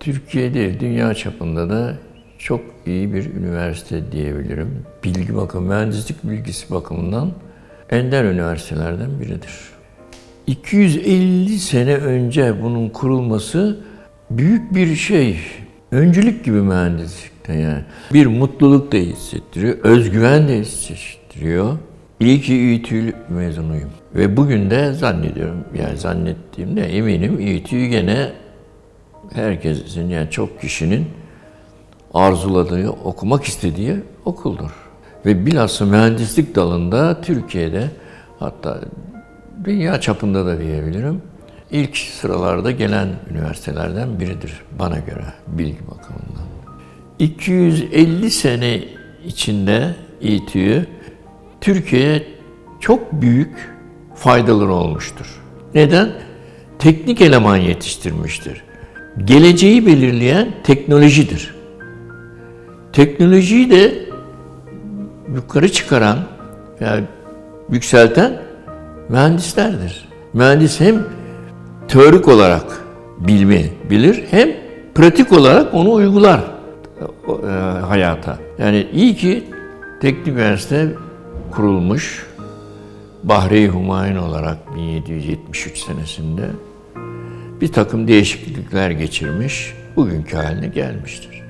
Türkiye'de, dünya çapında da çok iyi bir üniversite diyebilirim. Bilgi bakımı, mühendislik bilgisi bakımından ender üniversitelerden biridir. 250 sene önce bunun kurulması büyük bir şey. Öncülük gibi mühendislikte yani. Bir mutluluk da hissettiriyor, özgüven de hissettiriyor. İyi ki İTÜ mezunuyum. Ve bugün de zannediyorum, yani zannettiğimde eminim İTÜ gene herkesin yani çok kişinin arzuladığı, okumak istediği okuldur. Ve bilhassa mühendislik dalında Türkiye'de hatta dünya çapında da diyebilirim ilk sıralarda gelen üniversitelerden biridir bana göre bilgi bakımından. 250 sene içinde İTÜ Türkiye'ye çok büyük faydaları olmuştur. Neden? Teknik eleman yetiştirmiştir. Geleceği belirleyen teknolojidir. Teknolojiyi de yukarı çıkaran veya yükselten mühendislerdir. Mühendis hem teorik olarak bilme bilir hem pratik olarak onu uygular e, hayata. Yani iyi ki teknik üniversite kurulmuş. Bahri Humayun olarak 1773 senesinde bir takım değişiklikler geçirmiş, bugünkü haline gelmiştir.